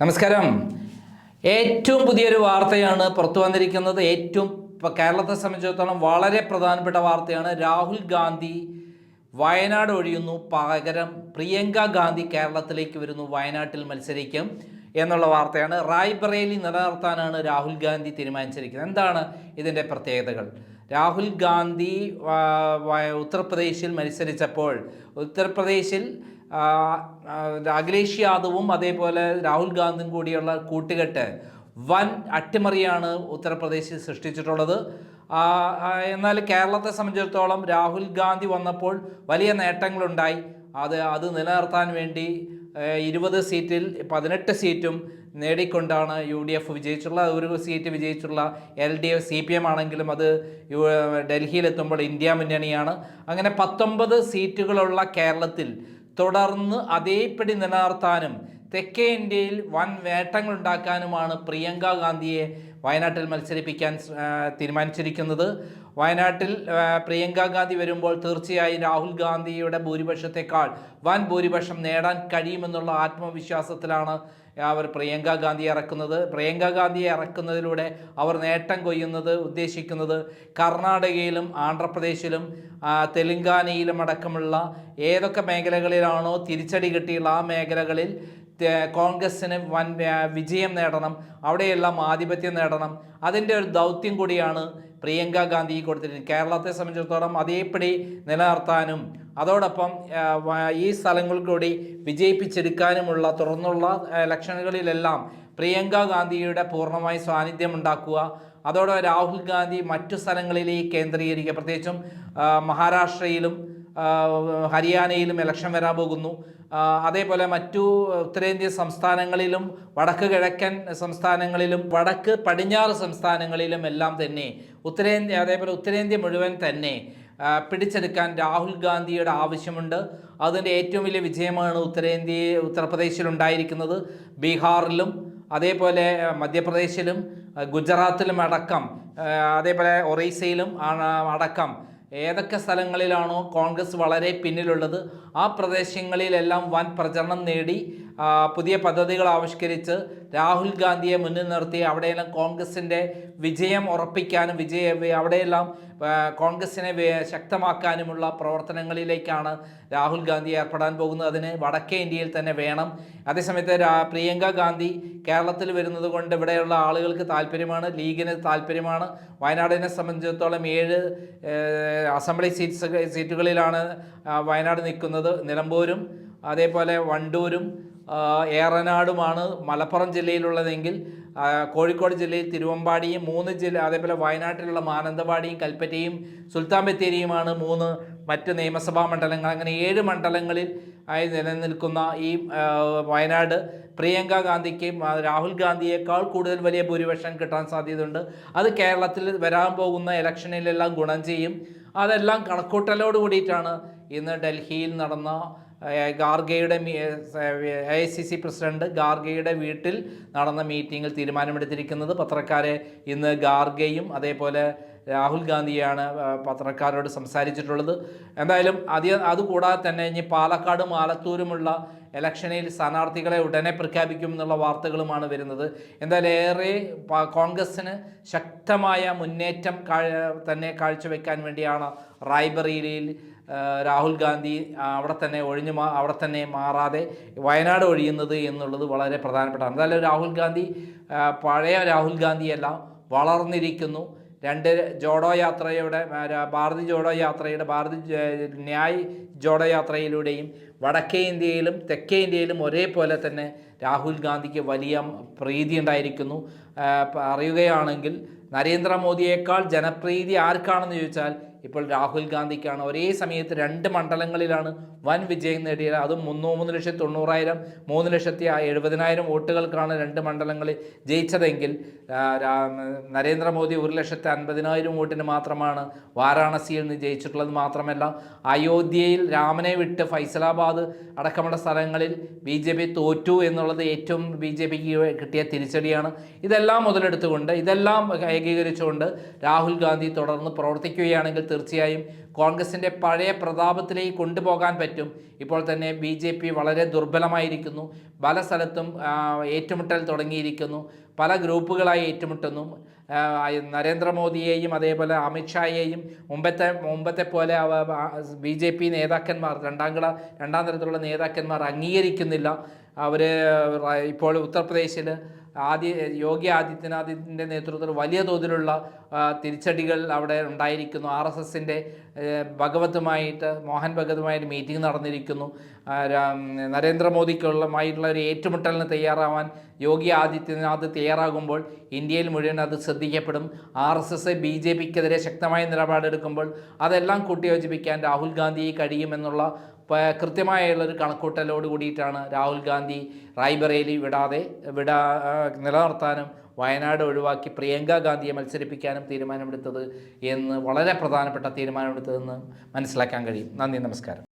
നമസ്കാരം. ഏറ്റവും പുതിയൊരു വാർത്തയാണ് പുറത്തു വന്നിരിക്കുന്നത്. ഏറ്റവും ഇപ്പോൾ കേരളത്തെ സംബന്ധിച്ചിടത്തോളം വളരെ പ്രധാനപ്പെട്ട വാർത്തയാണ്. രാഹുൽ ഗാന്ധി വയനാട് ഒഴിയുന്നു. പകരം പ്രിയങ്ക ഗാന്ധി കേരളത്തിലേക്ക് വരുന്നു. വയനാട്ടിൽ മത്സരിക്കും എന്നുള്ള വാർത്തയാണ്. റായ്ബറേലി നിലനിർത്താനാണ് രാഹുൽ ഗാന്ധി തീരുമാനിച്ചിരിക്കുന്നത്. എന്താണ് ഇതിന്റെ പ്രത്യേകതകൾ? രാഹുൽ ഗാന്ധി ഉത്തർപ്രദേശിൽ മത്സരിച്ചപ്പോൾ ഉത്തർപ്രദേശിൽ അഖിലേഷ് യാദവും അതേപോലെ രാഹുൽ ഗാന്ധിയും കൂടിയുള്ള കൂട്ടുകെട്ട് വൻ അട്ടിമറിയാണ് ഉത്തർപ്രദേശിൽ സൃഷ്ടിച്ചിട്ടുള്ളത്. എന്നാൽ കേരളത്തെ സംബന്ധിച്ചിടത്തോളം രാഹുൽ ഗാന്ധി വന്നപ്പോൾ വലിയ നേട്ടങ്ങളുണ്ടായി. അത് അത് നിലനിർത്താൻ വേണ്ടി ഇരുപത് സീറ്റിൽ പതിനെട്ട് സീറ്റും നേടിക്കൊണ്ടാണ് യു ഡി എഫ് വിജയിച്ചിട്ടുള്ള ഒരു seat വിജയിച്ചുള്ള L D F C P M ആണെങ്കിലും അത് ഡൽഹിയിലെത്തുമ്പോൾ ഇന്ത്യ മുന്നണിയാണ്. അങ്ങനെ പത്തൊമ്പത് സീറ്റുകളുള്ള കേരളത്തിൽ തുടർന്ന് അതേപടി നിലനിർത്താനും തെക്കേ ഇന്ത്യയിൽ വൻ വേട്ടങ്ങൾ ഉണ്ടാക്കാനുമാണ് പ്രിയങ്ക ഗാന്ധിയെ വയനാട്ടിൽ മത്സരിപ്പിക്കാൻ തീരുമാനിച്ചിരിക്കുന്നത്. വയനാട്ടിൽ പ്രിയങ്ക ഗാന്ധി വരുമ്പോൾ തീർച്ചയായും രാഹുൽ ഗാന്ധിയുടെ ഭൂരിപക്ഷത്തെക്കാൾ വൻ ഭൂരിപക്ഷം നേടാൻ കഴിയുമെന്നുള്ള ആത്മവിശ്വാസത്തിലാണ് അവർ പ്രിയങ്ക ഗാന്ധിയെ ഇറക്കുന്നത്. പ്രിയങ്ക ഗാന്ധിയെ ഇറക്കുന്നതിലൂടെ അവർ നേട്ടം കൊയ്യുന്നത് ഉദ്ദേശിക്കുന്നത് കർണാടകയിലും ആന്ധ്രാപ്രദേശിലും തെലുങ്കാനയിലും അടക്കമുള്ള ഏതൊക്കെ മേഖലകളിലാണോ തിരിച്ചടി കിട്ടിയുള്ള ആ മേഖലകളിൽ കോൺഗ്രസ്സിന് വൻ വിജയം നേടണം അവിടെയെല്ലാം ആധിപത്യം നേടണം. അതിന്റെ ഒരു ദൗത്യം കൂടിയാണ് പ്രിയങ്ക ഗാന്ധി കൊടുത്തിരിക്കുന്നത്. കേരളത്തെ സംബന്ധിച്ചിടത്തോളം അതേപടി നിലനിർത്താനും അതോടൊപ്പം ഈ സ്ഥലങ്ങൾ കൂടി വിജയിപ്പിച്ചെടുക്കാനുമുള്ള തുറന്നുള്ള ഇലക്ഷനുകളിലെല്ലാം പ്രിയങ്ക ഗാന്ധിയുടെ പൂർണമായി സാന്നിധ്യം ഉണ്ടാക്കുക. അതോടെ രാഹുൽ ഗാന്ധി മറ്റു സ്ഥലങ്ങളിലേക്ക് കേന്ദ്രീകരിക്കുക. പ്രത്യേകിച്ചും മഹാരാഷ്ട്രയിലും ഹരിയാനയിലും ഇലക്ഷൻ വരാൻ പോകുന്നു. അതേപോലെ മറ്റു ഉത്തരേന്ത്യൻ സംസ്ഥാനങ്ങളിലും വടക്ക് കിഴക്കൻ സംസ്ഥാനങ്ങളിലും വടക്ക് പടിഞ്ഞാറ് സംസ്ഥാനങ്ങളിലും എല്ലാം തന്നെ ഉത്തരേന്ത്യ അതേപോലെ ഉത്തരേന്ത്യ മുഴുവൻ തന്നെ പിടിച്ചെടുക്കാൻ രാഹുൽ ഗാന്ധിയുടെ ആവശ്യമുണ്ട്. അതിന്റെ ഏറ്റവും വലിയ വിജയമാണ് ഉത്തരേന്ത്യ ഉത്തർപ്രദേശിൽ ഉണ്ടായിരിക്കുന്നത്. ബീഹാറിലും അതേപോലെ മധ്യപ്രദേശിലും ഗുജറാത്തിലും അടക്കം അതേപോലെ ഒറീസയിലും അടക്കം ഏതൊക്കെ സ്ഥലങ്ങളിലാണോ കോൺഗ്രസ് വളരെ പിന്നിലുള്ളത് ആ പ്രദേശങ്ങളിലെല്ലാം വൻ പ്രചരണം നേടി പുതിയ പദ്ധതികൾ ആവിഷ്കരിച്ച് രാഹുൽ ഗാന്ധിയെ മുന്നിൽ നിർത്തി അവിടെയെല്ലാം കോൺഗ്രസിന്റെ വിജയം ഉറപ്പിക്കാനും വിജയ അവിടെയെല്ലാം കോൺഗ്രസിനെ ശക്തമാക്കാനുമുള്ള പ്രവർത്തനങ്ങളിലേക്കാണ് രാഹുൽ ഗാന്ധി ഏർപ്പെടാൻ പോകുന്നത്. അതിന് വടക്കേ ഇന്ത്യയിൽ തന്നെ വേണം. അതേസമയത്ത് പ്രിയങ്ക ഗാന്ധി കേരളത്തിൽ വരുന്നത് കൊണ്ട് ഇവിടെയുള്ള ആളുകൾക്ക് താല്പര്യമാണ് ലീഗിന് താല്പര്യമാണ്. വയനാടിനെ സംബന്ധിച്ചിടത്തോളം ഏഴ് അസംബ്ലി സീറ്റ്സ് സീറ്റുകളിലാണ് വയനാട് നിൽക്കുന്നത്. നിലമ്പൂരും അതേപോലെ വണ്ടൂരും ഏറനാടുമാണ് മലപ്പുറം ജില്ലയിലുള്ളതെങ്കിൽ കോഴിക്കോട് ജില്ലയിൽ തിരുവമ്പാടിയും മൂന്ന് ജില്ല അതേപോലെ വയനാട്ടിലുള്ള മാനന്തവാടിയും കൽപ്പറ്റയും സുൽത്താൻ ബത്തേരിയുമാണ് മൂന്ന് മറ്റ് നിയമസഭാ മണ്ഡലങ്ങൾ അങ്ങനെ ഏഴ് മണ്ഡലങ്ങളിൽ ആയി നിലനിൽക്കുന്ന ഈ വയനാട്. പ്രിയങ്ക ഗാന്ധിക്ക് രാഹുൽ ഗാന്ധിയേക്കാൾ കൂടുതൽ വലിയ ഭൂരിപക്ഷം കിട്ടാൻ സാധ്യതയുണ്ട്. അത് കേരളത്തിൽ വരാൻ പോകുന്ന ഇലക്ഷനിലെല്ലാം ഗുണം ചെയ്യും. അതെല്ലാം കണക്കൂട്ടലോട് കൂടിയിട്ടാണ് ഇന്ന് ഡൽഹിയിൽ നടന്ന ഗാർഗയുടെ A I C C president ഗാർഗയുടെ വീട്ടിൽ നടന്ന മീറ്റിങ്ങിൽ തീരുമാനമെടുത്തിരിക്കുന്നത് പത്രക്കാരെ ഇന്ന് ഗാർഗയും അതേപോലെ രാഹുൽ ഗാന്ധിയാണ് പത്രക്കാരോട് സംസാരിച്ചിട്ടുള്ളത്. എന്തായാലും അത് അതുകൂടാതെ തന്നെ ഇനി പാലക്കാടും ആലത്തൂരുമുള്ള ഇലക്ഷനിൽ സ്ഥാനാർത്ഥികളെ ഉടനെ പ്രഖ്യാപിക്കും എന്നുള്ള വാർത്തകളുമാണ് വരുന്നത്. എന്തായാലും ഏറെ കോൺഗ്രസ്സിന് ശക്തമായ മുന്നേറ്റം തന്നെ കാഴ്ചവെക്കാൻ വേണ്ടിയാണ് റായ്ബറേലിയിൽ രാഹുൽ ഗാന്ധി അവിടെ തന്നെ ഒഴിഞ്ഞു മാ അവിടെ തന്നെ മാറാതെ വയനാട് ഒഴിയുന്നത് എന്നുള്ളത് വളരെ പ്രധാനപ്പെട്ടാണ് എന്തായാലും രാഹുൽ ഗാന്ധി പഴയ രാഹുൽ ഗാന്ധിയല്ല വളർന്നിരിക്കുന്നു. രണ്ട് ജോഡോ യാത്രയുടെ ഭാരതി ജോഡോ യാത്രയുടെ ഭാരതി ന്യായ് ജോഡോ യാത്രയിലൂടെയും വടക്കേ ഇന്ത്യയിലും തെക്കേ ഇന്ത്യയിലും ഒരേപോലെ തന്നെ രാഹുൽ ഗാന്ധിക്ക് വലിയ പ്രീതി ഉണ്ടായിരിക്കുന്നു. അറിയുകയാണെങ്കിൽ നരേന്ദ്രമോദിയേക്കാൾ ജനപ്രീതി ആർക്കാണെന്ന് ചോദിച്ചാൽ ഇപ്പോൾ രാഹുൽ ഗാന്ധിക്കാണ് ഒരേ സമയത്ത് രണ്ട് മണ്ഡലങ്ങളിലാണ് വൻ വിജയം നേടിയത്. അതും മുന്നൂ മൂന്ന് ലക്ഷത്തി തൊണ്ണൂറായിരം മൂന്ന് ലക്ഷത്തി എഴുപതിനായിരം വോട്ടുകൾക്കാണ് രണ്ട് മണ്ഡലങ്ങളിൽ ജയിച്ചതെങ്കിൽ നരേന്ദ്രമോദി ഒരു ലക്ഷത്തി അൻപതിനായിരം വോട്ടിന് മാത്രമാണ് വാരാണസിയിൽ നിന്ന് ജയിച്ചിട്ടുള്ളത് മാത്രമല്ല അയോധ്യയിൽ രാമനെ വിട്ട് ഫൈസലാബാദ് അടക്കമുള്ള സ്ഥലങ്ങളിൽ ബി ജെ പി തോറ്റു എന്നുള്ളത് ഏറ്റവും ബി ജെ പിക്ക് കിട്ടിയ തിരിച്ചടിയാണ്. ഇതെല്ലാം മുതലെടുത്തുകൊണ്ട് ഇതെല്ലാം ഏകീകരിച്ചുകൊണ്ട് രാഹുൽ ഗാന്ധി തുടർന്ന് പ്രവർത്തിക്കുകയാണെങ്കിൽ തീർച്ചയായും കോൺഗ്രസിന്റെ പഴയ പ്രതാപത്തിലേക്ക് കൊണ്ടുപോകാൻ പറ്റും. ഇപ്പോൾ തന്നെ ബി ജെ പി വളരെ ദുർബലമായിരിക്കുന്നു. പല സ്ഥലത്തും ഏറ്റുമുട്ടൽ തുടങ്ങിയിരിക്കുന്നു. പല ഗ്രൂപ്പുകളായി ഏറ്റുമുട്ടുന്നു. നരേന്ദ്രമോദിയെയും അതേപോലെ അമിത്ഷായെയും മുമ്പത്തെ മുമ്പത്തെ പോലെ ബി ജെ പി നേതാക്കന്മാർ രണ്ടാം കള രണ്ടാം തരത്തിലുള്ള നേതാക്കന്മാർ അംഗീകരിക്കുന്നില്ല. അവർ ഇപ്പോൾ ഉത്തർപ്രദേശിൽ ആദ്യ യോഗി ആദിത്യനാഥിന്റെ നേതൃത്വത്തിൽ വലിയ തോതിലുള്ള തിരിച്ചടികൾ അവിടെ ഉണ്ടായിരിക്കുന്നു. ആർ എസ് എസിന്റെ ഭഗവത്തുമായിട്ട് മോഹൻ ഭഗവതുമായിട്ട് മീറ്റിംഗ് നടന്നിരിക്കുന്നു. നരേന്ദ്രമോദിക്കുള്ളമായിട്ടുള്ള ഒരു ഏറ്റുമുട്ടലിന് തയ്യാറാവാൻ യോഗി ആദിത്യനാഥ് തയ്യാറാകുമ്പോൾ ഇന്ത്യയിൽ മുഴുവൻ അത് ശ്രദ്ധിക്കപ്പെടും. R S S B J പിക്കെതിരെ ശക്തമായ നിലപാടെടുക്കുമ്പോൾ അതെല്ലാം കൂട്ടിയോജിപ്പിക്കാൻ രാഹുൽ ഗാന്ധിയെ കഴിയുമെന്നുള്ള കൃത്യമായുള്ളൊരു കണക്കൂട്ടലോട് കൂടിയിട്ടാണ് രാഹുൽ ഗാന്ധി റായ്ബറേലി വിടാതെ വിടാ നിലനിർത്താനും വയനാട് ഒഴിവാക്കി പ്രിയങ്ക ഗാന്ധിയെ മത്സരിപ്പിക്കാനും തീരുമാനമെടുത്തത് എന്ന് വളരെ പ്രധാനപ്പെട്ട തീരുമാനമെടുത്തതെന്ന് മനസ്സിലാക്കാൻ കഴിയും. നന്ദി നമസ്കാരം.